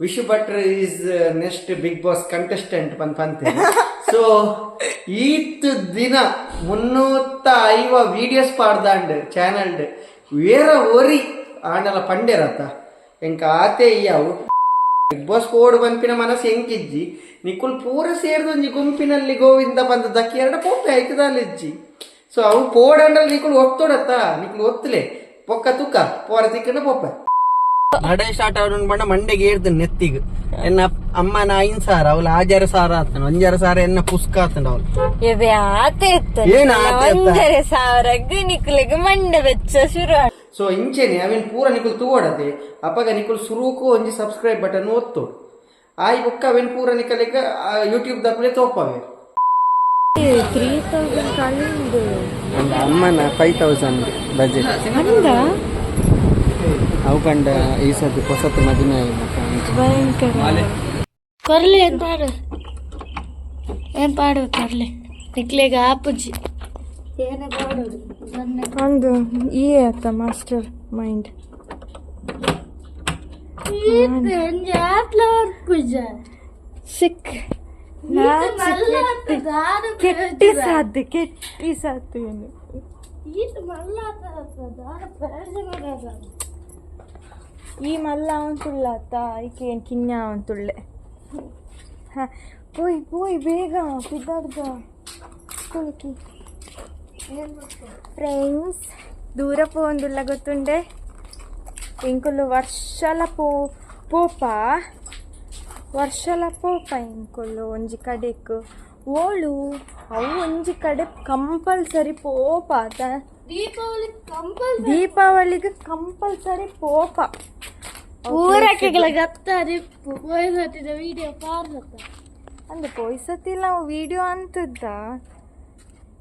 Vishu ಭಟ್ರ್ is next Bigg Boss contestant ಬಂತ so ಈತ್ ದಿನ ಮುನ್ನೂತ್ತ ಐವ ವಿಡಿಯೋಸ್ ಪಾಡ್ದಾಂಡ್ ಚಾನಲ್ಡ್ ವೇರ ಓರಿ ಆಂಡಲ ಪಂಡೆರತ್ತ ಎಂಕ ಆತೆ ಇಯಾವು ಬಿಗ್ ಬಾಸ್ ಓಡ್ ಬಂಪಿನ ಮನಸ್ಸು ಹೆಂಗಿಜ್ಜಿ? ನಿಕುಲ್ ಪೂರ ಸೇರಿದೊಂಜಿ ಗುಂಪಿನಲ್ಲಿ ಗೋವಿಂದ ಬಂದ ದಕ್ಕಿ ಎರಡ ಪೋಪೆ ಆಯ್ತದಲ್ಲಿಜ್ಜಿ ಸೊ ಅವು ಪೋಡಂಡಲ್ ನಿಕುಲ್ ಒತ್ತೊಡತ್ತ? ನಿಕುಲ್ ಒತ್ತಲೆ ಪೊಕ್ಕ ತುಕ್ಕ ಪೋರ ತಿಕ್ಕಂಡ ಪೊಪ್ಪೆ ಹಡೆ ಸ್ಟಾರ್ಟ್ ಅವ್ರ ಬಣ್ಣ ಮಂಡೆಗೆ ಏರ್ದ ನೆತ್ತಿಗ್. ಎನ್ನ ಅಮ್ಮನ ಐನ್ ಸಾರ ಅವಳ ಆಜಾರ ಸಾರ ಆತನ ಒಂಜಾರ ಸಾರ ಎನ್ನ ಪುಸ್ಕ ಆತನ ಅವಳು ಎವೆ ಆತ ಇತ್ತು ಏನ್ ಆತ ಇತ್ತ? ಒಂದರೆ ಮಂಡೆ ನಿಕ್ಲಿಗೆ ಶುರು. ಸೊ ಇಂಚೆನೆ ಅವೇನ್ ಪೂರ ನಿಕುಲ್ ತೂವಡದೆ ಅಪ್ಪಗ ನಿಕುಲ್ ಸುರುಕು ಒಂಜಿ ಸಬ್ಸ್ಕ್ರೈಬ್ ಬಟನ್ ಒತ್ತು ಆಯ್ ಬೊಕ್ಕ ಅವೇನ್ ಪೂರ ನಿಕಲಿಗ ಯೂಟ್ಯೂಬ್ ದಪ್ಪಲೆ ತೋಪವೆ. ತ್ರೀ ತೌಸಂಡ್ ಕಳಿಂದು ಅಮ್ಮನ ಫೈವ್ ತೌಸಂಡ್ ಬಜೆಟ್ ಕಂಡ ಈ ಸತಿ ಹೊಸತು ಮದುವೆ ಭಯಂಕರ. ಕೊರ್ಲಿ ಏನ್ ಪಾಡು? ಏನ್ ಪಾಡು ಕೊರ್ಲಿ? ನಿಕ್ಲಿಗೆ ಆಪುಜಿ. ಒಂದು ಈ ಆತ ಮಾಸ್ಟರ್ ಮೈಂಡ್ ಸಿಕ್. ಕೆಟ್ಟಿ. ಸಾಧ್ಯ ಕೆಟ್ಟಿ ಸಾಧ್ಯ. ಏನು ಈ ಮಲ್ಲ ಅವನ್ ಅತ್ತ ಈಕೆ ಏನು ಕಿನ್ನ ಅವನ್ ತುಳ್ಳೆ ಹಾಂ ಪೋಯ್ ಪೋಯ್ ಬೇಗ ಬಿದ್ದಾಡ್ದ ಕುಳಿಕಿ ఫ్రెండ్స్ దూర పోందుల్ల గొత్తుండే ఇంకొల్లు వర్షాల పో పోప వర్షాల పోಪ ఇంకొల్లు ಒಂಜಿ ಕಡೆಕ್ ಓಳು ಅವು ಒಂಜಿ ಕಡೆ ಕಂಪಲ್ಸರಿ ಪೋಪ ದೀಪಾವಳಿಗೆ ಕಂಪಲ್ಸರಿ ಪೋಪ. ಊರಕ್ಕೆಗಳ ಗತ್ತರಿಪ್ಪು ಪೋಯ್ಸತ್ತಿದ ವಿಡಿಯೋ ಪಾರ್ಸತ್ತ ಅಂದ ಪೊಯ್ಸತಿಲ್ಲ ವಿಡಿಯೋ ಅಂತದ್ದ.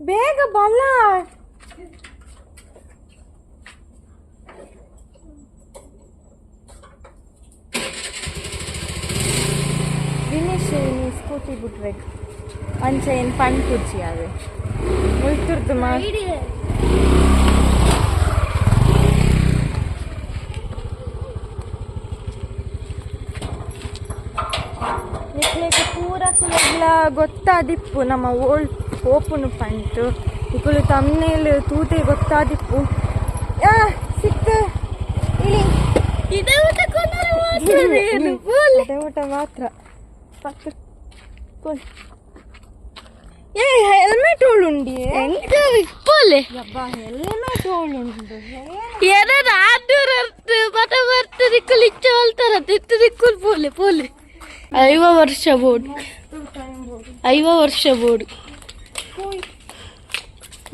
ಬೇಗ ಬಲ್ಲ. ದಿನೇಶ್ ನೀ ಸ್ಕೂಟಿ ಬಿಟ್ಬೇಕು. ಅಂಚೆ ಏನು ಪಣ್ ಕುರ್ಚಿ ಅದು ಮುಳ್ತುರ್ದು ಮಾ ನಿಕ್ಲೆಗ್ ಪೂರ ಕುಲೆಗ್ಲ ಗೊತ್ತಾದಿಪ್ಪು ನಮ್ಮ ಓಲ್ಡ್ ಓಪುನು ಪಂಟು ಇಕುಲು ತಮ್ನೇಲ್ ತೂತೆ ಗೊತ್ತಾದಿಪ್ಪು ಸಿಕ್ತ. ಇಲ್ಲಿ ಊಟ ಮಾತ್ರ. ಏ ಹೆಲ್ಮೆಟ್ ಓಳುಂಡಿ ಪೋಲೆ ಯಬ್ಬಾ ಹೆಲ್ಮೆಟ್ ಓಳುಂಡು ಏನಾರ ಆದೂರ ಮತ ಬರ್ತದೆ ಕುಲಿಚ್ಚ ಹೋಲ್ತಾರ ತಿತ್ತು ದಿಕ್ಕುಲ್ ಪೋಲೆ ಪೋಲೆ ಐವ ವರ್ಷ ಬೋರ್ಡ್ ಐವ ವರ್ಷ ಬೋರ್ಡ್.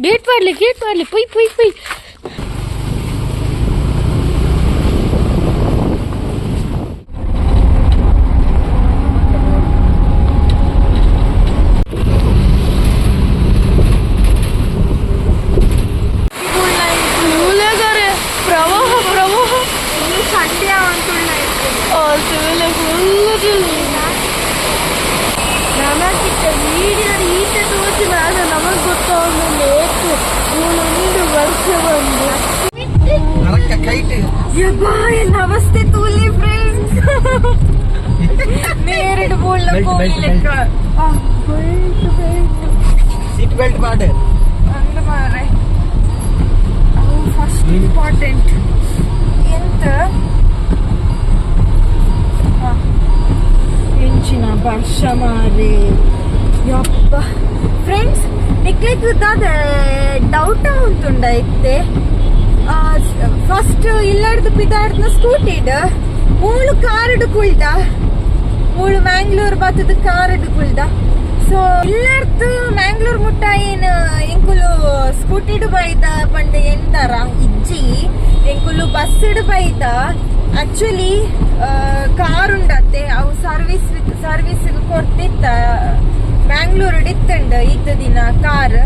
ಗೇಟ್ ಮಾಡ್ಲಿ ಗೇಟ್ ಮಾಡ್ಲಿ ಪುಯ್ ಪುಯ್ ಪುಯ್ ಮೂಲಗಾರೆ ಪ್ರವಾಹ ಪ್ರವಾಹ ಸಂಡೆ ಅವಂತುಳ್ಳ ಸಿವಿಲ್ ಫುಲ್ ನಮಗಿತ್ತ ವಿಡಿಯೋ ಈತ ತೋರಿಸಿ ನಾನು ನಮಗೆ ಗೊತ್ತಾಗ ಬೇಕು ಒಂದು ವರ್ಷ ಬಂದು ನರಕ ಕೈಟ್ ಯಬ್ಬಾ ನಮಸ್ತೆ ತೂಲಿ ಫ್ರೆಂಡ್ಸ್ ನೇರಡು ಬೋಳ್ಳ Belt, belt, ಹೋಗ್ಲಿಕ್ಕ ಸೀಟ್ ಬೆಲ್ಟ್ ಪಾಡು ಅಂದ ಮಾರೆ ಅವು ಫಸ್ಟ್ ಇಂಪಾರ್ಟೆಂಟ್ ಎಂತ ಹ. ಹೆಂಚಿನ ವರ್ಷ ಮಾರೆ ಯಪ್ಪ. ಫ್ರೆಂಡ್ಸ್ ನಿಕ್ಲಿಕ್ಕದ ಡೌಟ್ ಇತ್ತೆ. ಫಸ್ಟ್ ಇಲ್ಲಾಡ್ದು ಸ್ಕೂಟಿ ಸ್ಕೂಟಿಡ್ ಮೂಳು ಕಾರಡು ಕುಳ್ದ. ಮೂಳು ಮ್ಯಾಂಗ್ಳೂರ್ ಬತ್ತದ ಕಾರಡು ಕುಳ್ದ. ಸೊ ಇಲ್ಲಾಡ್ದು ಮ್ಯಾಂಗ್ಳೂರ್ ಮುಟ್ಟ ಏನು ಎಂಕುಲು ಸ್ಕೂಟಿಡ್ ಬೈದ ಪಂಡ ಎಂತಾರ ಇಜ್ಜಿ, ಎಂಕುಲು ಬಸ್ಸಿಡ್ ಬೈದ. ಆಕ್ಚುಲಿ ಕಾರ್ ಉಂಡತ್ತೆ. ಅವು ಸರ್ವಿಸ್ ಸರ್ವಿಸ್ ಕೊಡ್ತಿತ್ತ? ಬ್ಯಾಂಗ್ಳೂರ್ ಡಿತ್ತಂಡ್ ಇತ್ತ ದಿನ ಕಾರ್.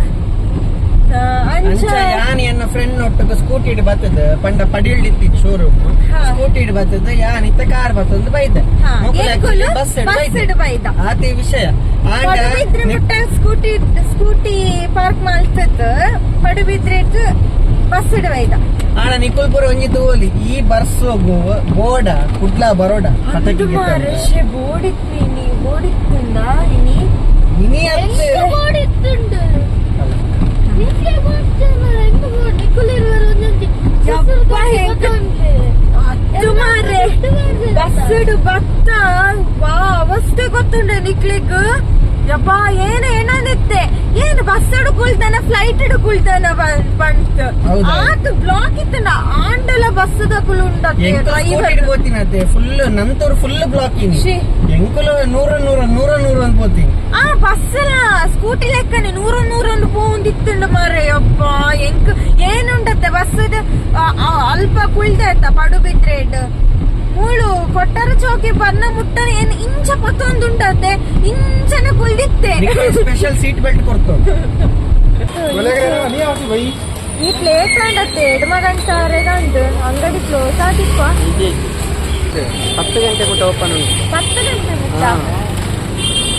ಯಾನ್ ಎನ್ನ ಫ್ರೆಂಡ್ ಒಟ್ಟಿಗೆ ಸ್ಕೂಟಿ ಇಡ್ ಬರ್ತದ ಪಂಡ ಪಡಿಳ್ಳಿತ್ತು ಶೋರೂಮ್ ಹಾ. ಸ್ಕೂಟಿ ಇಡ್ ಬರ್ತದ ಯಾನ್ ಇತ್ತ ಕಾರ್ ಬರ್ತದ ಬೈದ ಬಸ್ ಇಡ್ ಬೈದ? ಆತಿ ವಿಷಯ. ಸ್ಕೂಟಿ ಸ್ಕೂಟಿ ಪಾರ್ಕ್ ಮಾಡ್ತದ ಪಡುಬಿದ್ರೆ ಬಸ್ ಇಡವೈದ ಆಣ ನಿಕುಲ್ಪುರ ಒಂಜಿ ತೂಲಿ ಈ ಬರ್ಸ್ ಬೋಡ ಕುಡ್ಲ ಬರೋಡ ಪಟಾಕಿ ಮಾರಶೆ ಬೋಡಿತ್ನಿ ನೀ ಬೋಡಿತ್ತುಂಡ ಇನಿ ಇನಿ ಅತ್ತೆ. ಓಡಿತ್ತುಂಡು ನಿಂಗೆ ಮಾಡ್ತೇನೆ ಹೆಂಗ ಮಾಡಿ ನಿಕ್ಕುಲಿರುವರು ಒಂದೊಂದು ಬತ್ತ? ವಾ ಅವಸ್ಥೆ ಗೊತ್ತುಂಡೆ ನಿಕ್ಲಿಗ್. ಯಪ್ಪ ಏನು ಏನನ್ನಿತ್ತೆ ಏನು ಬಸ್ ಹಿಡ್ಕೊಳ್ತಾನ ಫ್ಲೈಟ್ ಹಿಡ್ಕೊಳ್ತಾನ ಬಂತ. ಆತು ಬ್ಲಾಕ್ ಇತ್ತನ ಆಂಡಲ ಬಸ್ಸದ ಕುಲುಂಡತ್ತೆ ಡ್ರೈವರ್ ಬೋತಿನ ಫುಲ್ ನಂತೂರು ಫುಲ್ ಬ್ಲಾಕ್ ಇನಿ. ಎಂಕುಲ ನೂರ ನೂರ ನೂರ ನೂರ ಅಂತ ಆ ಬಸ್ಸಲ ಸ್ಕೂಟಿ ಲೆಕ್ಕನೆ ನೂರ ನೂರ ಒಂದು ಪೋಂದಿತ್ತುಂಡ ಮಾರೆ ಯಪ್ಪ ಎಂಕ ಏನುಂಡತ್ತೆ ಬಸ್ಸದ ಅಲ್ಪ ಕುಳ್ದತ್ತ ಪಡು ಬಿದ್ರೆಡ್ ಮೂಳು. ಕೊಟ್ಟರ ಚೌಕಿ ಬನ್ನ ಮುಟ್ಟರೆ ಏನ್? ಇಂಚ ಪತ್ತೊಂದುಂಟತ್ತೆ. ಇಂಚನ ಕುಲ್ದಿತ್ತೆ ಸ್ಪೆಷಲ್ ಸೀಟ್ ಬೆಲ್ಟ್ ಕೊಡ್ತು. ಈ ಪ್ಲೇಟ್ ಅಂಡತ್ತೆ ಎಡ್ಮಗಂಟಾರೆಗಂಡು ಅಂಗಡಿ ಕ್ಲೋಸ್ ಆಗಿಪ್ಪ ಹತ್ತು ಗಂಟೆ ಕೂಡ ಓಪನ್ ಉಂಟು. ಹತ್ತು ಗಂಟೆ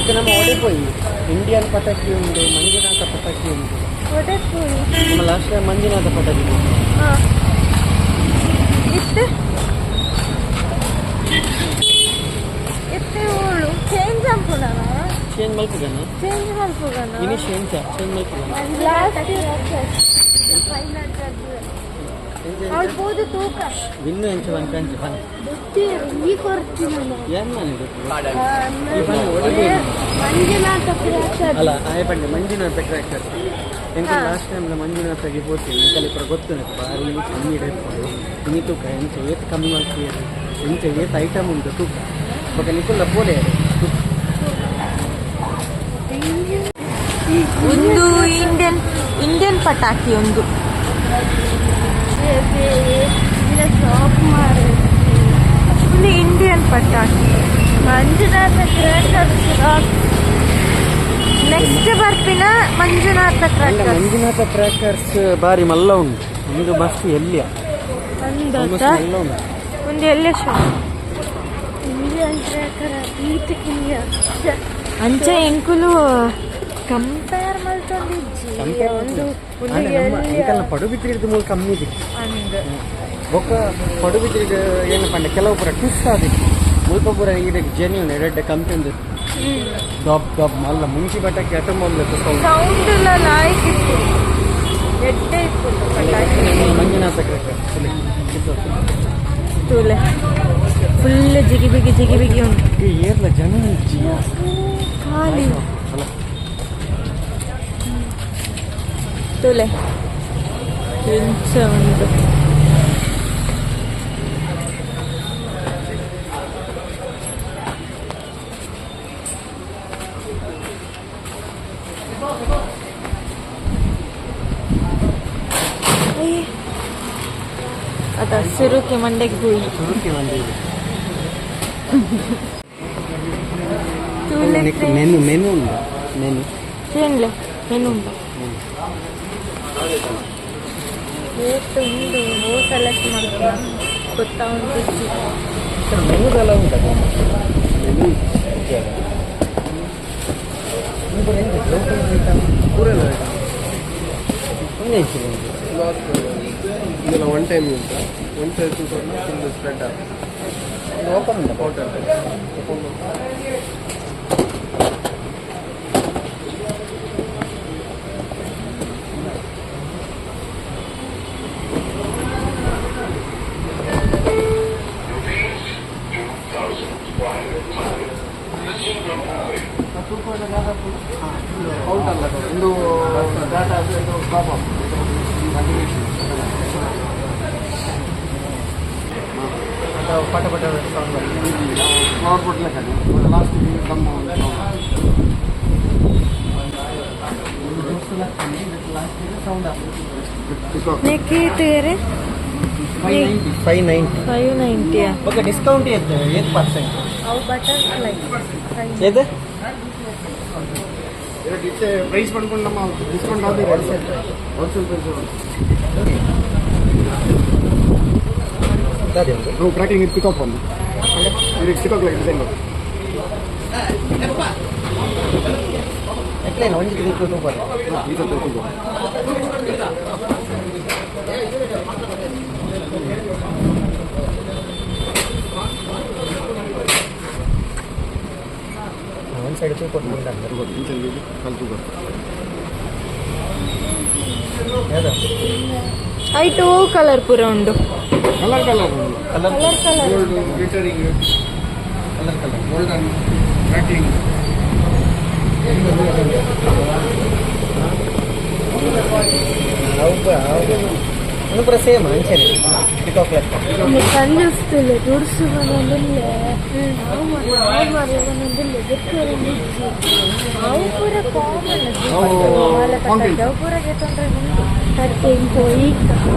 ಇದು ನಮ್ಮ ಓಡಿపోయి ಇಂಡಿಯನ್ ಪಟಾಕಿ ಉಂಟು ಮಂಜುನಾಥ ಪಟಾಕಿ ಉಂಟು. ಒಡೆದು ನಮ್ಮ ಲಾಸ್ಟ್ ಟೈಮ್ ಮಂಜುನಾಥ ಪಟಾಕಿ ಹಾ. ಇತ್ತು ಇತ್ತು ಓಳು ಚೇಂಜ್ ಅಂಪುನನ ಚೇಂಜ್ ಮಲ್ಪುಗನ ಚೇಂಜ್ ಮಲ್ಪುಗನ ಇನಿ ಚೇಂಜ್ ಚೇಂಜ್ ಮಲ್ಪುಗನ ಲಾಸ್ಟ್ ಅವಳು ಪೋದು ತೂಕ. ವಿನ್ನು ಎಂಚು ಬಂಕ ಅಂಚು ಬಂದು ಈ ಕೊಡ್ತೀನಿ ಏನ್ ಮಾಡಿದ್ದು ಮಂಜುನಾಥ ಅಲ್ಲ ಆಯ ಪಂಡೆ ಮಂಜುನಾಥ ಕ್ರ್ಯಾಕರ್ ಎಂತ ಲಾಸ್ಟ್ ಟೈಮ್ ಮಂಜುನಾಥಗೆ ಹೋಗ್ತೀನಿ. ಕೂಡ ಗೊತ್ತು ನನಗೆ. ಭಾರಿ ಕಮ್ಮಿ ಇಡಬೇಕು ಇನಿ ತೂಕ ಎಂಚ ಏತ್ ಕಮ್ಮಿ ಮಾಡ್ತೀಯ? ಎಂಚ ಏತ್ ಐಟಮ್ ಉಂಟು ತೂಕ? ಬೊಕ ನಿಕುಲ್ಲ ಪೋಲೆ ಒಂದು ಇಂಡಿಯನ್ ಇಂಡಿಯನ್ ಪಟಾಕಿ ಒಂದು. ಒಂದು ಇಂಡಿಯನ್ ಪಟಾಕಿ. ಮಂಜುನಾಥ ನೆಕ್ಸ್ಟ್ ಬರ್ಪಿನ ಮಂಜುನಾಥ ಟ್ರ್ಯಾಕ್ಟರ್ ಮಂಜುನಾಥ ಕ್ರ್ಯಾಕರ್ಸ್ ಬಾರಿ ಮಲ್ಲ ಉಂಟು. ಒಂದು ಬಸ್ ಎಲ್ಲಿಯ ಒಂದು ಎಲ್ಲಿ ಶಾಪ್ ಇಂಡಿಯನ್ ಕ್ರ್ಯಾಕರ್ ಈತ ಕಿಲಿಯ ಅಂಚ ಎಂಕುಲು ಕಂಪೇರ್ ಮಾಡ್ಕೊಂಡಿಜ್ಜಿ ಒಂದು ಅಂಕಲ್ನ ಪಡುಬಿದ್ರಿದ ಮೂಲ ಕಮ್ಮಿ ಇದೆ. ಬೊಕ್ಕ ಪಡುಬಿದ್ರಿದ ಏನು ಪಂಡೆ ಕೆಲವು ಪೂರ ಟ್ವಿಸ್ಟ್ ಆದಿ ಮುಲ್ಪ ಪೂರ ಇದಕ್ಕೆ ಜೆನ್ಯೂನ್ ಎಡೆಡ್ಡೆ ಒಂದು. ದಬ್ ದಬ್ ಮಲ್ಲ ಮುಂಚಿ ಬಟ್ಟಕ್ಕೆ ಅಟಮೊಂದು ಸೌಂಡ್ ಸೌಂಡ್ ಮಂಜುನಾಥ ಕ್ರ್ಯಾಕರ್ ತೂಲೆ. ಫುಲ್ ಜಿಗಿ ಬಿಗಿ ಜಿಗಿ ಬಿಗಿ ಉಂಟು ಏರ್ಲ ಜನ ಇಜ್ಜಿ ಖಾಲಿ ಅಲ್ಲ ತೂಲೆ ಇಂಚ ಉಂಟು ಅದ ಹಸಿರುಕ್ಕೆ ಮಂಡೆಗೆ ಹೋಗಿ ಸುರುಕಿ ಬಂದಿದೆ ತೂಲೆ ಮೆನು ಮೆನು ಉಂಟು? ಮೆನು ತಿನ್ಲೆ ಮೆನು ಎಷ್ಟು ಉಂಟು. ಸೆಲೆಕ್ಟ್ ಗೊತ್ತಾ ಇದೆಲ್ಲ one time one time spread ಆಗುತ್ತೆ. ಓಪನ್ ಉಂಟು ಹೋಟೆಲ್ ಒಂದು ಡಾಟಾ ಟಾಪ್ ಅಪ್ ಪಟ ಪಟ ಸೌಂಡ್ ಫ್ಲವರ್ ಕೊಡ್ಲಿಕ್ಕೆ ಲಾಸ್ಟ್ ನಮ್ಮ ಸೌಂಡ್ ನೆಕ್ಕಿ ತೇರೆ ಫೈವ್ ನೈಂಟಿ ಫೈವ್ ನೈಂಟಿಯಾ ಓಕೆ ಡಿಸ್ಕೌಂಟ್ ಇರ್ತದೆ ಏಟ್ ಪರ್ಸೆಂಟ್ ಅವು ಬಟರ್ಫ್ಲೈ ಏത് ಪ್ರೈಸ್ ಮಾಡ್ಕೊಂಡು ನಮ್ಮ ಡಿಸ್ಕೌಂಟ್ ಆದ್ರೆ ಹೋಲ್ಸೇಲ್ ಪ್ರೈಸ್ ನಾವು ಕ್ರ್ಯಾಕಿಂಗ್ ಇದು ಪಿಕಪ್ ಒಂದು. ಇದಕ್ಕೆ ಪಿಕಪ್ ಡಿಸೈನ್ ಸೂಪರ್ ಈ ಸ್ವಲ್ಪ ಸೈಡ್ ತೂಕೊಂಡು ಕೊಟ್ಟು ಯಾವ್ದು ಐಟು ಕಲರ್ ಪೂರ ಉಂಡು colour colour colour colour colour gold colour ಪೂರ ಸೇಮ್ ಅಂಚೆನೆ ಪಿಕಾಕ್ ಲೆಕ್ಕ ಬಂದಿಲ್ಲ ವಸ್ತುಲೆ ದುಡ್ಸು ಬಂದಿಲ್ಲ ಅವು ಪೂರ ಕಾಮನ್ fountain. ಅವು ಪೂರ ಗೆತ್ತೊಂಡ್ರೆ ಅದಕ್ಕೆ ಹೋಗಿ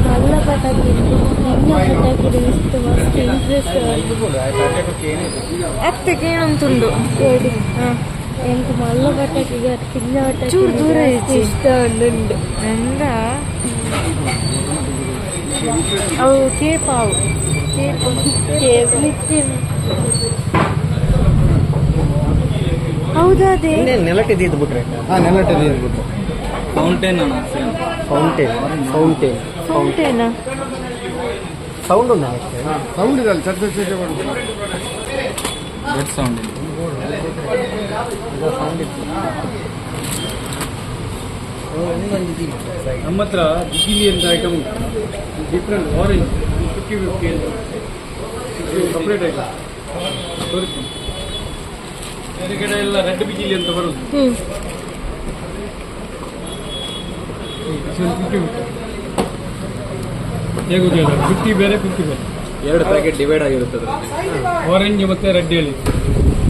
ಕಲ್ಲ ಪಟಾಕಿ ನಿನ್ನ ಪಟಾಕಿ ಇಷ್ಟು ಮಸ್ತ್ ಇಂಟ್ರೆಸ್ಟ್ ಅತ್ತಗೆ ಏನಂತುಂಡು ಕೇಳಿ ಎಂಕ್ ಮಲ್ಲ ಪಟಾಕಿಗೆ ಚಿನ್ನ ಪಟಾಕಿ ಚೂರು ದೂರ ಜಾಸ್ತಿ ಇಜ್ಜಿ. ಇಷ್ಟ ಉಂಡು ಅಂದ ಇದು ಬಿಟ್ರೆ. ಹಾಂ ಫೌಂಟೇನ್ ಅಣ್ಣ ಫೌಂಟೇನ್ ಫೌಂಟೇನ್ ಫೌಂಟೇನಾ ಸೌಂಡ್ ಉಂಟು ಸೌಂಡ್ ಇದೆ ಅಲ್ಲಿ ಚರ್ಚೆ ಚರ್ಚೆ ಮಾಡ್ಬೋದು ದೊಡ್ಡ ಸೌಂಡ್ ನಮ್ಮ ಹತ್ರ ಬಿಗಿಲಿ ಅಂತ item different orange fifty fifty ಅಂತ. ಸಪ್ರೇಟ್ ಐಟಮ್ ತೋರಿಸ್ತೀನಿ. ಕಡೆ ಎಲ್ಲ ರೆಡ್ ಬಿಜಿಲಿ ಅಂತ ಬರುದು. ಹ್ಮ್. ಫಿಫ್ಟಿ ಫಿಫ್ಟಿ ಬೇರೆ ಫಿಫ್ಟಿ ಬೇರೆ. ಎರಡು ಪ್ಯಾಕೆಟ್ ಡಿವೈಡ್ ಆಗಿರುತ್ತದೆ ಆರೆಂಜ್ ಮತ್ತೆ ರೆಡ್ ಹೇಳಿ.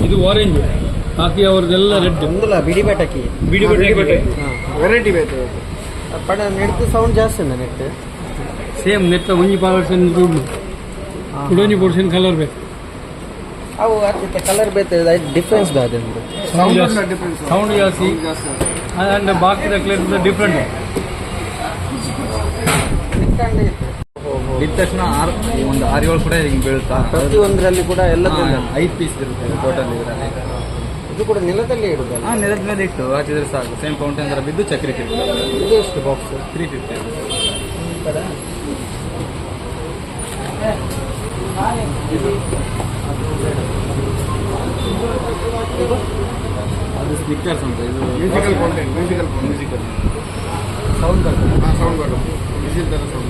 ಇದು ಆರೆಂಜ್ ಹಾಕಿ ಅವ್ರದ್ದೆಲ್ಲ ರೆಡ್ ಒಂದಲ್ಲ ಬಿಡಿ ಬೇಟಕ್ಕೆ ಬಿಡಿ ಬಟ್ಟೆ ವೆರೈಟಿ ಬೇಕು ಪಡ ನೆಡ್ದು ಸೌಂಡ್ ಜಾಸ್ತಿ ನೆಟ್. ಸೇಮ್ ನೆಟ್ಟ ಒಂಜಿ ಪಾರ್ಸೆಂಟ್ ದುಡ್ಡು ಕುಡೊಂಜಿ ಪರ್ಸೆಂಟ್ ಕಲರ್ ಬೇಕು. ಅವು ಅದಕ್ಕೆ ಕಲರ್ ಬೇತೆ ಡಿಫ್ರೆನ್ಸ್ ಬಾದೆ ಒಂದು. ಸೌಂಡ್. ಸೌಂಡ್ ಜಾಸ್ತಿ. ಅಂಡ್ ಬಾಕಿ ಕ್ಲಿಯರ್ ಡಿಫ್ರೆಂಟ್ ಬಿದ್ದ ತಕ್ಷಣ ಆರು ಒಂದು ಆರು ಏಳು ಕೂಡ ಹಿಂಗೆ ಬೀಳುತ್ತಾ ಪ್ರತಿಯೊಂದರಲ್ಲಿ ಕೂಡ ಎಲ್ಲ ಐದು ಪೀಸ್ ಇರುತ್ತೆ ಟೋಟಲ್ ಇದರಲ್ಲಿ. ಇದು ಕೂಡ ನೆಲದಲ್ಲಿ ಇಡುದು ಹಾಂ ನೆಲದ ಮೇಲೆ ಇಟ್ಟು ಹಾಕಿದ್ರೆ ಸಾಕು. ಸೇಮ್ ಫೌಂಟೇನ್ ಥರ ಬಿದ್ದು ಚಕ್ರಿ ಇದು ಎಷ್ಟು ಬಾಕ್ಸ್ ತ್ರೀ ಫಿಫ್ಟಿ ಅದು ಸ್ನಿಕ್ಕರ್ಸ್ ಅಂತ ಇದು musical content musical musical sound ಬರ್ತದೆ ಹಾಂ ಸೌಂಡ್ ಬರುತ್ತೆ ವಿಸಿಲ್ ಥರ ಸೌಂಡ್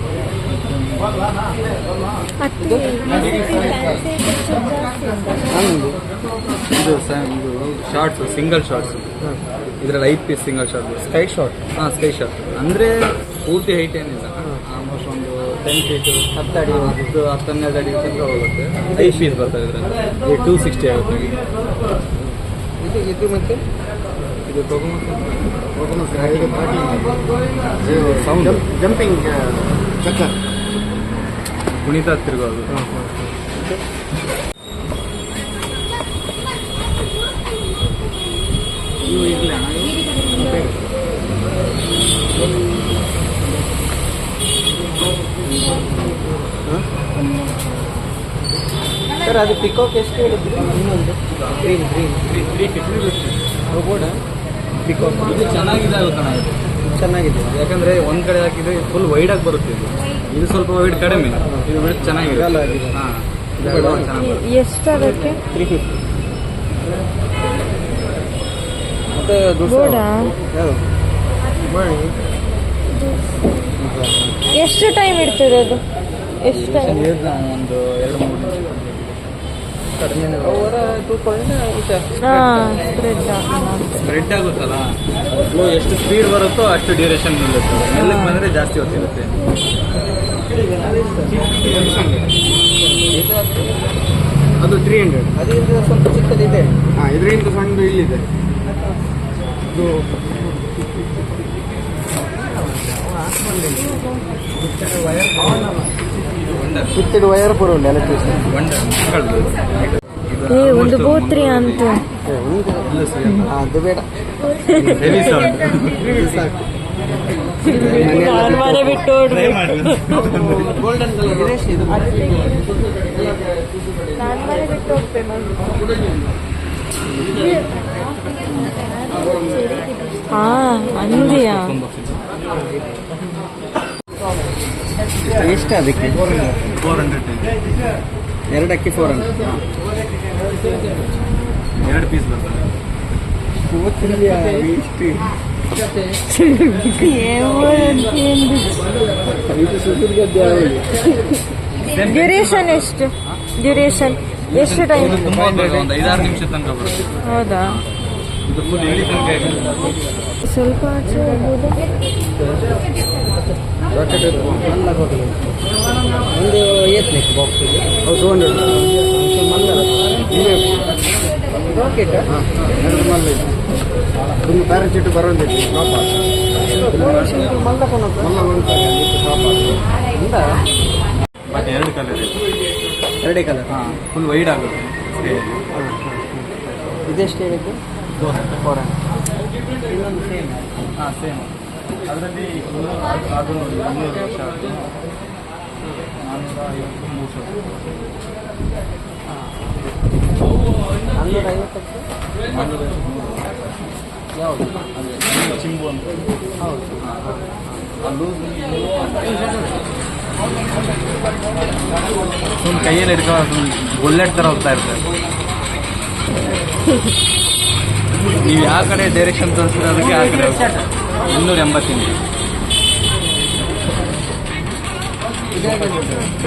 ಇದು ಇದು ಶಾರ್ಟ್ಸ್ ಸಿಂಗಲ್ ಶಾರ್ಟ್ಸ್ ಇದರಲ್ಲಿ ಐದು piece single short sky short ಹಾಂ ಸ್ಕೈ ಶಾರ್ಟ್ ಅಂದರೆ ಪೂರ್ತಿ ಹೈಟ್ ಏನಿಲ್ಲ. ಟೆನ್ ಫೀಟು ಹತ್ತು ಅಡಿ ಹತ್ತು ಹನ್ನೆರಡು ಅಡಿ ತನಕ ಹೋಗುತ್ತೆ. ಐದು ಪೀಸ್ ಬರ್ತದೆ ಇದರಲ್ಲಿ ಟೂ ಸಿಕ್ಸ್ಟಿ ಆಗುತ್ತೆ. ಇದು ಇದು ಮತ್ತೆ? ಇದು ತಗೊಂಡು ಸೌಂಡ್ ಜಂಪಿಂಗ್ ಚಕ್ಕರ್ ಕುಣಿತ ತಿರುಗೋದು ಇವು ಇರ್ಲಿ ಸರ್ ಅದು ಪಿಕಾಕ್ ಎಷ್ಟು ಹೇಳಿದ್ರಿ? ಇನ್ನೊಂದು. ಗ್ರೀನ್ ಗ್ರೀನ್ ತ್ರೀ ಫಿಫ್ಟಿ ಅದು ಕೂಡ ಪಿಕಾಕ್ ಇದು ಚೆನ್ನಾಗಿದೆ ಅಲ್ಲ ಇದು. ಚೆನ್ನಾಗಿದೆ. ಯಾಕಂದ್ರೆ ಒಂದ್ ಕಡೆ ಹಾಕಿದ್ರೆ ಫುಲ್ ವೈಡ್ ಆಗಿ ಬರುತ್ತೆ ಇದು. ಇದು ಸ್ವಲ್ಪ ವೈಡ್ ಕಡಿಮೆ. ಇದು ಬಿಟ್ಟು ಚೆನ್ನಾಗಿದೆ. ಚೆನ್ನಾಗಿ ಎಷ್ಟು ಅದಕ್ಕೆ? ತ್ರೀ ಫಿಫ್ಟಿ ಮತ್ತೆ ದುಡ್ಡು ಯಾವುದು? ಮಾಡಿ ಎಷ್ಟು ಟೈಮ್ ಇಡ್ತದೆ ಅದು ಎಷ್ಟು ಟೈಮ್ ಒಂದು ಎರಡು ಮೂರು ನಿಮಿಷ ಕಡಿಮೆ ಅವರ ಸ್ಪ್ರೆಡ್ ಸ್ಪ್ರೆಡ್ ಆಗುತ್ತಲ್ಲ? ಫ್ಲೋ ಎಷ್ಟು ಸ್ಪೀಡ್ ಬರುತ್ತೋ ಅಷ್ಟು ಡ್ಯೂರೇಷನ್ ನಿಲ್ಲುತ್ತೆ ಎಲ್ಲಕ್ಕೆ ಬಂದ್ರೆ ಜಾಸ್ತಿ ಹೊತ್ತಿರುತ್ತೆ. ಅದು ತ್ರೀ ಹಂಡ್ರೆಡ್ ಅದರಿಂದ ಸ್ವಲ್ಪ ಚಿಕ್ಕದಿದೆ. ಹಾಂ ಇದರಿಂದ ಸಣ್ಣದು ಇಲ್ಲಿದೆ. ಇದು ಸುತ್ತಿಡು ವಯರ್ ಪೂರ ಉಂಟು ಎಲೆಕ್ಟ್ರಿಸಿಟಿ ಏ ಒಂದು ಬೋತ್ರಿ ಅಂತ. ಅದು ಬೇಡ. ಹೆವಿ ಸೌಂಡ್ ಇದು ಸಾಕು ನಾನು ಮನೆ ಬಿಟ್ಟು ಗೋಲ್ಡನ್ ಕಲರ್ ಇದು. ನಾನು ಮನೆ ಬಿಟ್ಟು ಹೋಗ್ತೇನೆ. ಹಾ ಅಂದಿಯಾ ಎಷ್ಟು ಅದಕ್ಕೆ? ಫೋರ್ ಹಂಡ್ರೆಡ್ ಎರಡಕ್ಕೆ ಫೋರ್ ಹಂಡ್ರೆಡ್ ಎರಡು ಪೀಸ್ ಬರ್ತದೆ ಡ್ಯೂರೇಷನ್ ಎಷ್ಟು? ಡ್ಯೂರೇಷನ್ ಎಷ್ಟು ಟೈಮ್ ಹೌದಾ? ಸ್ವಲ್ಪ ಆಚೆ ಹೋಗ್ಬೋದು. ಒಂದು ಏತ್ನೆಕ್ ಬಾಕ್ಸ್ ಟೂ ಹಂಡ್ರೆಡ್ ರಾಕೆಟ್ ಎರಡು ಮಲ್ಲ ಇದೆ. ತುಂಬ ಪ್ಯಾರಾಚೂಟ್ ಬರೋದಿಲ್ಲ ಮಲ್ಲ ಕೊನೊತ್ತು ಮಲ್ಲ ಒಂದು ಇಂದ ಮತ್ತೆ ಎರಡು ಕಲರ್ ಎರಡೇ ಕಲರ್ ಹಾಂ ಫುಲ್ ವೈಡ್ ಆಗುತ್ತೆ. ಇದೆಷ್ಟು ಹೇಳಿದ್ದು? ಫೋರ್ ಇನ್ನೊಂದು ಸೇಮ್ ಹಾಂ ಸೇಮ್ ಅದರಲ್ಲಿ ಅದು ವರ್ಷ ನಾನ್ನೂರ ಐವತ್ತು ಮೂರು ಸಾವಿರ ನಾನ್ನೂರ ಐವತ್ತಕ್ಕೆ ನಾನ್ನೂರ ಯಾವುದು ಅದೇ ಚಿಂಬು ಅಂತ ಹೌದು ಕೈಯಲ್ಲಿ ಹಿಡ್ಕೊಂಡು ಬುಲ್ಲೆಟ್ ಥರ ಹೋಗ್ತಾ ಇರ್ತಾರೆ ನೀವು ಯಾವ ಕಡೆ ಡೈರೆಕ್ಷನ್ ತೋರಿಸಿದ್ರೆ ಅದಕ್ಕೆ ಆ ಕಡೆ ಹೋಗ್ತಾರೆ. ಇನ್ನೂರ ಎಂಬತ್ತಿಂದ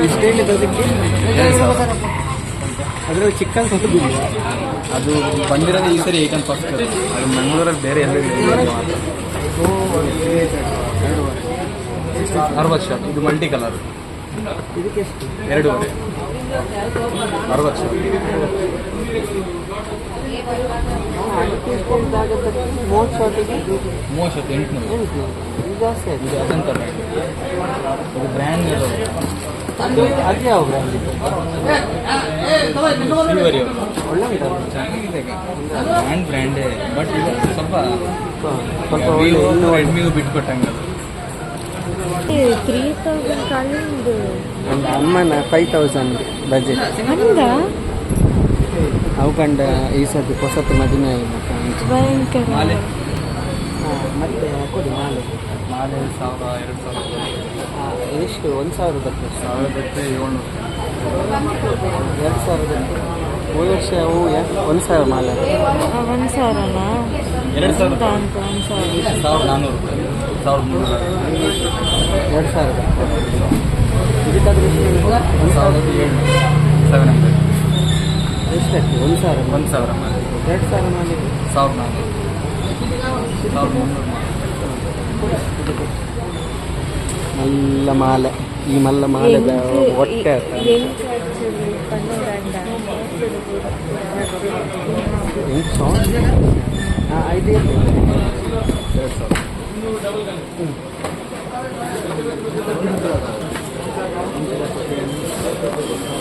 ಎಷ್ಟು ಹೇಳಿದ್ದು ಅದಕ್ಕೆ ಅದ್ರ ಚಿಕ್ಕನ್ ಸ್ವಲ್ಪ ಅದು ಬಂದಿರೋದು ಈ ಸರಿ ಏಕನ್ ಫಸ್ಟ್ ಅದು ಮಂಗಳೂರಲ್ಲಿ ಬೇರೆ ಎಲ್ಲೂ ಇಲ್ಲ ಮಾತ್ರ ಅರವತ್ತು ಶಾಟ್ ಇದು ಮಲ್ಟಿ ಕಲರ್ ಇದಕ್ಕೆ ಎಷ್ಟು ಎರಡೂವರೆ ಅರವತ್ತು ಶಾಟ್ ಮೂವತ್ತು ಶಾಟ್ ಎಂಟುನೂರು ಜಾಸ್ತಿ ಇದು ಬ್ರ್ಯಾಂಡ್ ಅದು ಯಾವ ಬ್ರ್ಯಾಂಡ್ ಇದು ಬ್ರ್ಯಾಂಡ್ ಬ್ರ್ಯಾಂಡೇ ಬಟ್ ಇದು ಸ್ವಲ್ಪ ಸ್ವಲ್ಪ ಒಳ್ಳೆ ತ್ರೀ ತೌಸಂಡ್ ಅಮ್ಮನ ಫೈವ್ ತೌಸಂಡ್ ಬಜೆಟ್ ಅವು ಕಂಡ ಈ ಸರ್ತಿ ಹೊಸತು ಮದುವೆ ಆಗಿಲ್ಲ ಭಯಂಕರ. ಮಾಲೆ. ಮತ್ತೆ ಕೊಡಿ ಮಾಲೆ. ಮಾಲೆ ಸಾವಿರ ಎರಡು ಸಾವಿರ. ಎಷ್ಟು? ಒಂದು ಸಾವಿರ ಬರ್ತದೆ ಸಾವಿರ ಏಳ್ನೂರು. ಎರಡು ಸಾವಿರದ ಹೋದ ವರ್ಷ ಒಂದು ಸಾವಿರ ಮಾಲೆ. ಒಂದು ಸಾವಿರ ಎರಡು ಸಾವಿರ. ಅಂತ ಒಂದು ಸಾವಿರ. ಸಾವಿರದ ನಾನ್ನೂರು ರೂಪಾಯಿ ಸಾವಿರದ ಮುನ್ನೂರು. ಎರಡು ಸಾವಿರ ಇದಕ್ಕಾದ್ರೆ ಒಂದು ಸಾವಿರದ ಏಳ್ನೂರು. Seven hundred. ಎಷ್ಟಾಗ್ತದೆ ಒಂದು ಸಾವಿರ ಒಂದು ಸಾವಿರ ಮಾಲೆ ಎರಡು ಸಾವಿರ ಮಾಲೆ ಸಾವಿರದ ನಾನ್ನೂರು ಸಾವಿರದ ಮುನ್ನೂರು ಮಾಲೆ ಮಲ್ಲ ಮಾಲೆ. ಈ ಮಲ್ಲ ಮಾಲೆದ ಹೊಟ್ಟೆ ಆಗ್ತದೆ ಎಂಟು ಸಾವಿರ? ಹಾಂ ಐದು ಇರ್ತದೆ ಎರಡು ಸಾವಿರ. ಅದು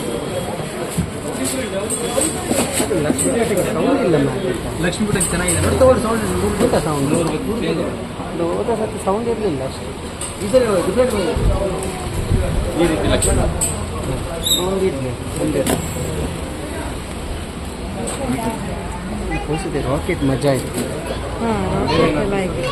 ಲಕ್ಷ್ಮೀ ಪುಟಕ್ಕೆ ಚೆನ್ನಾಗಿದೆ ನೋಡಿ ಸೌಂಡ್ ಗೊತ್ತಾ ಸೌಂಡ್ ಸತಿ ಸೌಂಡ್ ಇರಲಿಲ್ಲ ಅಷ್ಟೇ ಈ ರೀತಿ ಲಕ್ಷ್ಮಿ ಸೌಂಡ್ ಇರಲಿ ಒಂದೇ ರಾಕೆಟ್ ಮಜಾ ಇತ್ತು ಹಾ ರಾಕೆಟ್ ಎಲ್ಲ ಇದೆ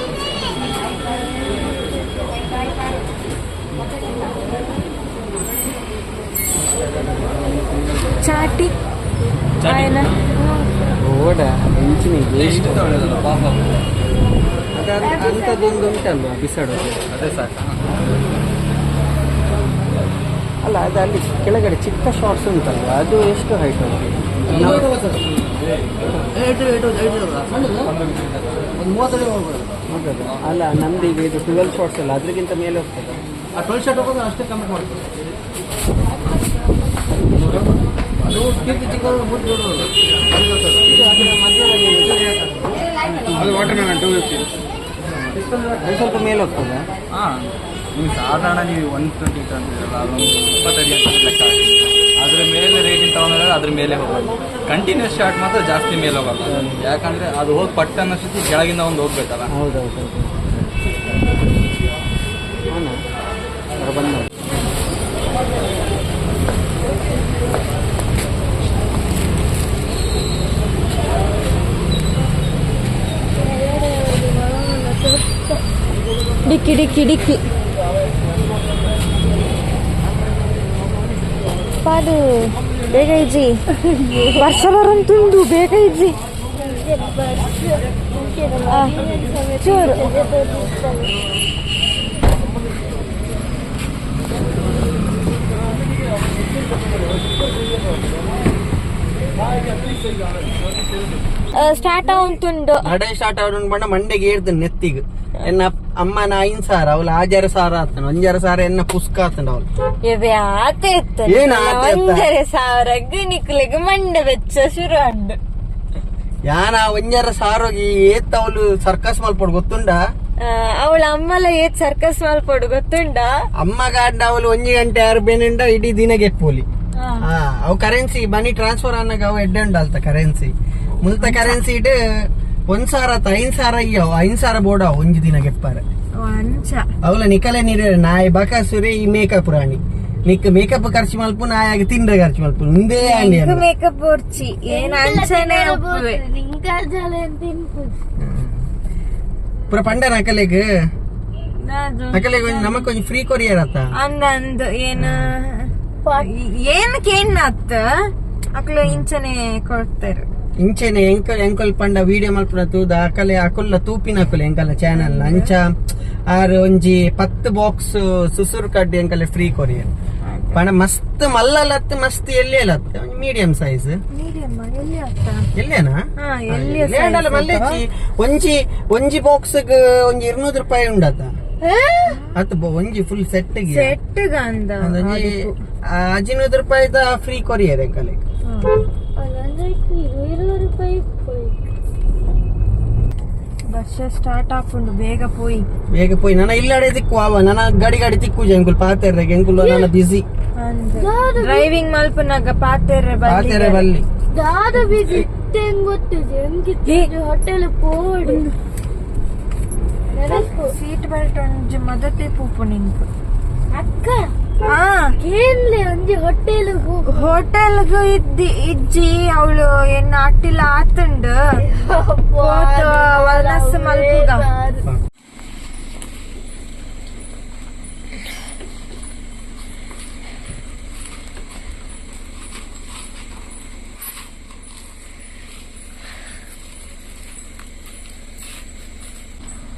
ಚಾಟಿ. ಆಯ್ನ. ಓಡ ಇಂಚಿನಿಗೆ ಎಷ್ಟು? ಒಳ್ಳೆಯದಲ್ಲ ಪಾಪ. ಅದು ಅಂಥದ್ದೊಂದು ಉಂಟಲ್ವಾ ಬಿಸಾಡೋದು? ಅದೇ ಸಾಕು. ಅಲ್ಲ ಅದು ಅಲ್ಲಿ ಕೆಳಗಡೆ ಚಿಕ್ಕ ಶಾರ್ಟ್ಸ್ ಉಂಟಲ್ವ ಅದು ಎಷ್ಟು ಹೈಟ್ ಅಲ್ಲ ನಮ್ದು ಈಗ ಇದು ಟ್ವೆಲ್ ಶಾರ್ಟ್ಸ್ ಅಲ್ಲ ಅದಕ್ಕಿಂತ ಮೇಲೆ ಹೋಗ್ತದೆ. ಆ ಟ್ವೆಲ್ ಶರ್ಟ್ ಹೋಗೋದು ಅಷ್ಟೇ ಕಮ್ಮಿ ಮಾಡ್ತಾರೆ. ಅದು ವಾಟರ್ ಮ್ಯಾನ್ ಟೂ ಫಿಫ್ಟಿ ಸ್ವಲ್ಪ ಮೇಲೆ ಹೋಗ್ತದೆ ಹಾಂ ನೀವು ಸಾಧಾರಣ ನೀವು ಒನ್ ಟ್ವೆಂಟಿ ಅಂತಿರಲ್ಲ ಅದೊಂದು ಇಪ್ಪತ್ತೈದು ಅಂತ ಲೆಕ್ಕ. ಅದ್ರ ಮೇಲೆ ರೇಟಿಂಗ್ ತಗೊಂಡ್ರೆ ಅದ್ರ ಮೇಲೆ ಹೋಗೋದು. ಕಂಟಿನ್ಯೂಸ್ ಶಾರ್ಟ್ ಮಾತ್ರ ಜಾಸ್ತಿ ಮೇಲೆ ಹೋಗೋದು. ಯಾಕಂದ್ರೆ ಅದು ಹೋಗಿ ಪಟ್ಟ ಅನ್ನೋಷ್ಟೊತ್ತಿಗೆ ಕೆಳಗಿಂದ ಒಂದು ಹೋಗ್ಬೇಕಲ್ಲ. ಹೌದೌದು. ಬಂದ ಡಿಕ್ಕಿ ಡಿಕ್ಕಿ ಡಿಕ್ಕಿ ಪಾಡು ಬೇಗ ಇಜ್ಜಿ ವರ್ಷ ಬರಂತುಂಡು ಬೇಗ ಇಜ್ಜಿ ಚೂರು ಸ್ಟಾರ್ಟ್ ಆಗುಂಟುಂಡು ನಡೆ ಸ್ಟಾರ್ಟ್ ಆಗುಂಡು ಬಣ್ಣ ಮಂಡೆಗೆ ಏರ್ದು ನೆತ್ತಿಗೆ. ಎನ್ನ ಅಮ್ಮನ ಐನ್ ಸಾರ ಅವಳ ಆಜಾರ ಸಾರ ಆತನ ಒಂಜರ ಸಾರ ಎನ್ನ ಪುಸ್ಕ ಆತನ ಅವಳು ಎವೆ ಆತ ಇತ್ತು. ಏನ್ ಆತ ಇತ್ತ? ಮಂಡೆ ಸಾವಿರ ಗಣಿಕ್ಲಿಗೆ ಮಂಡೆ ವೆಚ್ಚ ಶುರು ಅಂಡು ಯಾನ ಒಂಜಾರ ಸಾರೋಗಿ ಏತ್ ಅವಳು ಸರ್ಕಸ್ ಮಲ್ಪಡ್ ಗೊತ್ತುಂಡ? ಅವಳ ಅಮ್ಮಲ ಏತ್ ಸರ್ಕಸ್ ಮಲ್ಪಡು ಗೊತ್ತುಂಡ? ಅಮ್ಮ ಗಾಡ್ಡ ಅವಳು ಒಂಜಿ ಗಂಟೆ ಆರು ಬೇನಿಂದ ಇಡೀ ದಿನ ಗೆಪ್ಪೋಲಿ. ಹಾ. ಅವು ಕರೆನ್ಸಿ ಮನಿ ಟ್ರಾನ್ಸ್ಫರ್ ಅನ್ನಗ ಅವು ಎಡ್ಡೆ ಉಂಡಲ್ತ ಕರೆನ್ಸಿ ಮುಲ್ತ ಕರೆನ್ಸಿ ಇಡ್ ಒಂದ್ ಸಾವಿರ ಐನ್ ಸಾವಿರ ಅಯ್ಯೋ ಐನ್ ಸಾವಿರ ಬೋಡ ಒಂಜಿ ದಿನ ಗೆಪ್ಪಾರ. ಅಂಚ ಅವಳ ನಿಕಲೆ ನೀರು ನಾಯಿ ಬಕಾಸುರೆ ಈ ಮೇಕಪ್ ರಾಣಿ. ನಿಕ್ ಮೇಕಪ್ ಖರ್ಚು ಮಲ್ಪು ನಾಯಾಗ ತಿಂಡ್ರೆ ಖರ್ಚು ಮಲ್ಪು ಮುಂದೆ ಮೇಕಪ್ ಓರ್ಚಿ ಏನ್ ಅಂಚನೆ ಪುರ ಪಂಡ ನಕಲೆಗ್ ನಕಲೆಗ್ ನಮಕ್ ಒಂದ್ ಫ್ರೀ ಕೊರಿಯರ್ ಆತ? ಅಂದ ಅಂದ್ ಏನ್ ಏನ್ ಕೇನ್ ಅತ್ತ? ಅಕ್ಲ ಇಂಚನೆ ಕೊಡ್ತಾರೆ. ಇಂಚೆನೆ ಎಂಕಲ್ ಎಂಕಲ್ ಪಂಡ ವಿಡಿಯೋ ಮಲ್ಪುನ ತೂದ ಅಕಲೆ ಅಕುಲ್ಲ ತೂಪಿನ ಅಕುಲೆ ಎಂಕಲ್ಲ ಚಾನಲ್ ಅಂಚ ಆರ್ ಒಂಜಿ ಪತ್ತು ಬಾಕ್ಸ್ ಸುಸುರು ಕಡ್ಡಿ ಎಂಕಲ್ಲ ಫ್ರೀ ಕೊರಿಯರ್ ಪಂಡ ಮಸ್ತ್ ಮಲ್ಲಲತ್ ಮಸ್ತ್ ಎಲ್ಲಿ ಲತ್ ಮೀಡಿಯಂ ಸೈಜ್ ಎಲ್ಲೇನಾ ಒಂಜಿ ಒಂಜಿ ಬಾಕ್ಸ್ ಒಂಜಿ ಇರ್ನೂರು ರೂಪಾಯಿ ಉಂಡತ ಅತ್ ಬೊ- ಒಂಜಿ ಫುಲ್ ಸೆಟ್ಗೆ. ಸೆಟ್ ಹದಿನೂರು ರೂಪಾಯಿದ ಫ್ರೀ ಕೊರಿಯರ್ ಎಂಕಲೆ ವರ್ಷ ಸ್ಟಾರ್ಟ್ ಆಪುಂಡು ಬೇಗ ಪೋಯಿ. ಬೇಗ ಪೋಯಿ. ನನ್ನ ಇಲ್ಲಡೆ ತಿಕ್ಕು ಆವ ನನ್ನ ಗಾಡಿ ಗಾಡಿ ತಿಕ್ಕು ಎಂಕುಲ್ ಪಾತೆರ್ರೆ ಎಂಕುಲ್ ನನ್ನ ಬಿಸಿ ಡ್ರೈವಿಂಗ್ ಮಲ್ಪನಾಗ ಪಾತೆರ್ರೆ ಪಾತೆರೆ ಬಲ್ಲಿ. ದಾದ ಗೊತ್ತಿದೆ? ಹೆಂಗಿತ್ತು ಹೋಟೆಲ್ ಪೋಡು. ಸೀಟ್ ಬೆಲ್ಟ್ ಒಂಜಿ ಮದತೆ ಪೂಪು ನಿಂತು. ಅಕ್ಕ! ಹಾ ಕೇನ್ಲೆ ಒಂಜಿ ಹೋಟೆಲ್ ಹೋಟೆಲ್ಗು ಇದ್ದಿ ಇಜ್ಜಿ ಅವಳು ಎನ್ನ ಅಟ್ಟಿಲ್ಲ ಆತುಂಡು ಹೋತು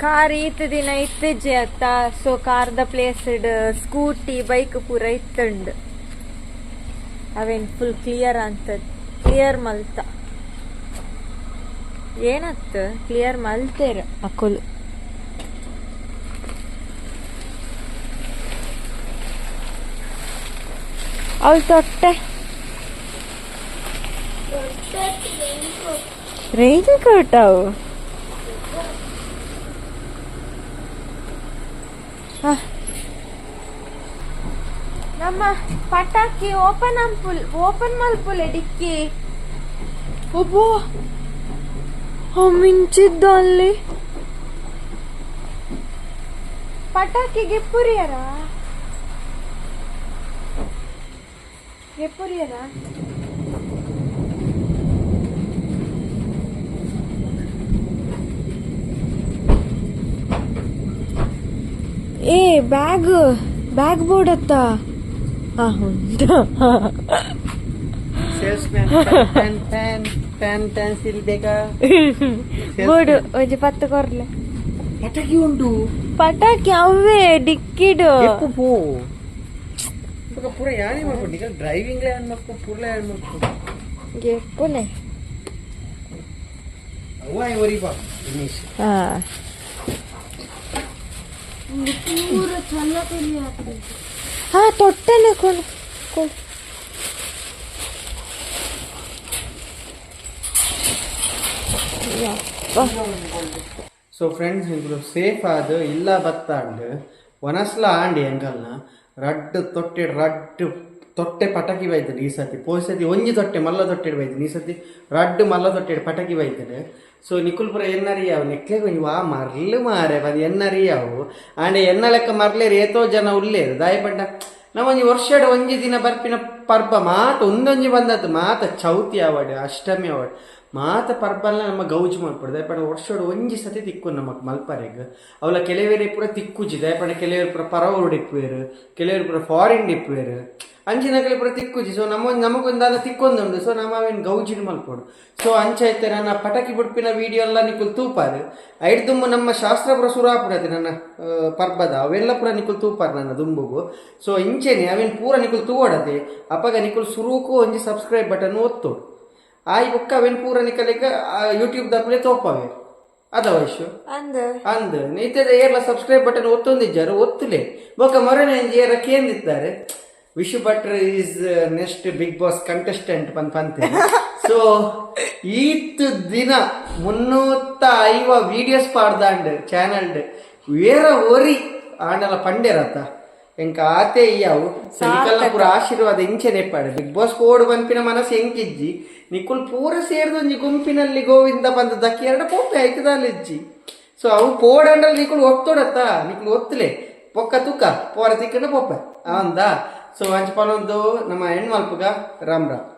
ಕಾರ್ ಈತ ದಿನ ಇತ್ತಿಜ್ಜಿ ಅತ್ತ. ಸೊ ಕಾರ್ದ ಪ್ಲೇಸ್ ಸ್ಕೂಟಿ ಬೈಕ್ ಪೂರ ಇತ್ತಂಡ್. ಅವೇನ್ ಫುಲ್ ಕ್ಲಿಯರ್ ಅಂತದ್. ಕ್ಲಿಯರ್ ಮಲ್ತ. ಏನತ್ತ ಕ್ಲಿಯರ್ ಮಲ್ತೇರ. ಅಕುಲು. ಅವಳು ತೊಟ್ಟೆ. ರೈನ್ ಕೋಟ್ ಅವು ಆ. ನಮ್ಮ ಪಟಾಕಿ ಓಪನ್ ಅಂಪುಲ್ ಓಪನ್ ಮಲ್ಪುಲೆ ಡಿಕ್ಕಿ ಒಬ್ಬೋ ಮಿಂಚಿದ್ದ ಅಲ್ಲಿ ಪಟಾಕಿ ಪುರಿಯರ? ಗೆಪ್ಪುರಿಯರ ಏ ಬ್ಯಾಗ್ ಬ್ಯಾಗ್ ಬೋರ್ಡ್ ಅತ್ತ? ಪೆನ್ಸಿಲ್ ಬೇಕಾ ಬೋರ್ಡ್ ಒಂಜಿ ಪತ್ತು ಕೊರ್ಲೆ ಪಟಾಕಿ ಉಂಟು ಪಟಾಕಿ ಅವೇ ಡಿಕ್ಕಿಡು ಎಪ್ಪು ಪೋ ಇವಾಗ ಪೂರ ಯಾನೇ ಮಾಡ್ಕೊಂಡು ಈಗ ಡ್ರೈವಿಂಗ್ ಲ್ಯಾಂಡ್ ಮಾಡ್ಕೊ ಪೂರ ಲ್ಯಾಂಡ್ ಮಾಡ್ಕೊ ಗೆಪ್ಪುಲೆ ಅವ್ವ ಇವರಿ ಬಾ ದಿನೇಶ್ ಹಾ ಪೂರ ಚಲ್ಲ ತಿಳಿ ಆಗ್ತದೆ ಹಾ ತೊಟ್ಟೆನೆ ಕೊಡು ಸೊ ಫ್ರೆಂಡ್ಸ್ ಇಬ್ಬರು ಸೇಫ್ ಆದ್ ಇಲ್ಲ ಬತ್ತಾಂಡು ಒನಸ್ಲ ಆಂಡಿ ಎಂಕಲ್ನ ರಡ್ಡ್ ತೊಟ್ಟೆ ರಡ್ಡ್ ತೊಟ್ಟೆ ಪಟಾಕಿ ಬೈತಾರೆ ಈ ಸತಿ ಪೋಸತಿ ಸತಿ ಒಂಜಿ ತೊಟ್ಟೆ ಮಲ್ಲ ತೊಟ್ಟೆ ಬೈತಾರೆ ಈ ಸತಿ ರಡ್ಡ್ ಮಲ್ಲ ತೊಟ್ಟೆ ಪಟಾಕಿ ಬೈತದೆ ಸೊ ಎನ್ನರಿಯಾವು? ನೆಕ್ಲೆ ಕೊಂಚ ವಾ ಮರ್ಲು ಮಾರೆ, ಬಂದು ಎನ್ನರಿಯಾವು. ಆಂಡೆ ಎನ್ನ ಲೆಕ್ಕ ಮರ್ಲೇರು, ಏತೋ ಜನ ಉಳ್ಳೇರು ದಾಯಪಡ್ಡ ಒಂಜಿ ವರ್ಷಡ ಒಂಜಿ ದಿನ ಬರ್ಪಿನ ಪರ್ಬ ಮಾತ ಒಂದೊಂಜಿ ಬಂದದ್ದು ಮಾತ ಚೌತಿ ಆವಡ್ ಅಷ್ಟಮಿ ಆವಡ್ ಮಾತ ಪರ್ಬಲ್ನ ನಮ್ಮ ಗೌಜ್ ಮಾಡ್ಬಿಡು ದಯಪಡ ವರ್ಷಡ್ ಒಂಜಿ ಸತಿ ತಿಕ್ಕು ನಮಕ್ ಮಲ್ಪರೆಗ್. ಅವಲ ಕೆಲವೇರೆ ಪೂರ ತಿಕ್ಕುಜಿ. ದಯಪಡ ಕೆಲವೇರು ಪೂರ ಪರವರು ಡಿಪ್ಪುವೇರು ಕೆಲವೇರು ಪೂರ ಫಾರಿನ್ ಇಪ್ಪುವೇರು. ಅಂಚಿನಕಲಿ ಪೂರ ತಿಕ್ಕುಜಿ. ಸೊ ನಮ್ಮ ನಮಗೊಂದಾದ ತಿಕ್ಕೊಂದುಂಡು ಸೊ ನಮ್ಮ ಅವೇನು ಗೌಜಿನ ಮಲ್ಪೋಡು ಸೊ ಅಂಚಾಯ್ತೆ ನನ್ನ ಪಟಾಕಿ ಬುಡ್ಪಿನ ವಿಡಿಯೋ ಎಲ್ಲ ನಿಕುಲ್ ತೂಪಾರು. ಐಡ್ ದುಮ್ಮು ನಮ್ಮ ಶಾಸ್ತ್ರ ಪುರ ಸುರಾಪುರದ ನನ್ನ ಪರ್ಬದ. ಅವೆಲ್ಲ ಪುರ ನಿಕುಲ್ ತೂಪಾರು ನನ್ನ ದುಂಬುಗು. ಸೊ ಇಂಚೆನೆ ಅವೇನು ಪೂರ ನಿಕುಲ್ ತೂವಡದೆ. ಅಪಗ ನಿಕುಲ್ ಸುರುಕು ಒಂಜಿ ಸಬ್ಸ್ಕ್ರೈಬ್ ಬಟನ್ ಒತ್ತು. ಆಯ್ ಬುಕ್ಕ ಅವೇನು ಪೂರ ನಿಕಲಿಗ ಯೂಟ್ಯೂಬ್ ದಾಖಲೆ ತೋಪವೆ. ಅದ ವಯಸ್ಸು ಅಂದ. ಅಂದ್. ನೀತದ ಏರ್ಲ ಸಬ್ಸ್ಕ್ರೈಬ್ ಬಟನ್ ಒತ್ತೊಂದಿಜ್ಜಾರು ಒತ್ತುಲೆ. ಬೊಕ್ಕ ಮರನೆ ಏರ ಕೇಂದಿದ್ದಾರೆ Vishu ಭಟ್ರ್ is next Bigg Boss contestant ಬಂತ ಸೊ ಈತ್ ದಿನ ಮುನ್ನೂತ್ತ ಐವ ವಿಡಿಯೋಸ್ ಪಾಡ್ದಾಂಡ್ ಚಾನಲ್ಡ್ ವೇರ ಓರಿ ಆಂಡಲ ಪಂಡೆರತ್ತ ಎಂಕ ಆತೆ ಇಯ್ಯಾವು ನಿಕಲ್ನ ಪೂರ ಆಶೀರ್ವಾದ ಇಂಚೆ ನೆಪ್ಪಾಡು ಬಿಗ್ ಬಾಸ್ ಕೋಡ್ ಬಂಪಿನ ಮನಸ್ಸು ಎಂಕಿಜ್ಜಿ ನಿಕುಲ್ ಪೂರ ಸೇರ್ದೊಂಜಿ ಗುಂಪಿನಲ್ಲಿ ಗೋವಿಂದ ಬಂದ ದಕ್ಕಿ ಎರಡು ಪೋಪೆ ಐಕದಾಲಿಜ್ಜಿ ಸೊ ಅವು ಪೋಡಂಡಲ್ ನಿಕುಲ್ ಒತ್ತೊಡತ್ತ ನಿಕುಲ್ ಒತ್ತಲೆ ಪೊಕ್ಕ ತುಕ್ಕ ಪೋರ ತಿಕ್ಕಂಡ ಪೊಪ್ಪ. ಅವಂದ. ಸೊ ಅಂಚ ನಮ್ಮ ಹೆಣ್ಮಲ್ಪಗ ರಾಮ್ ರಾಮ್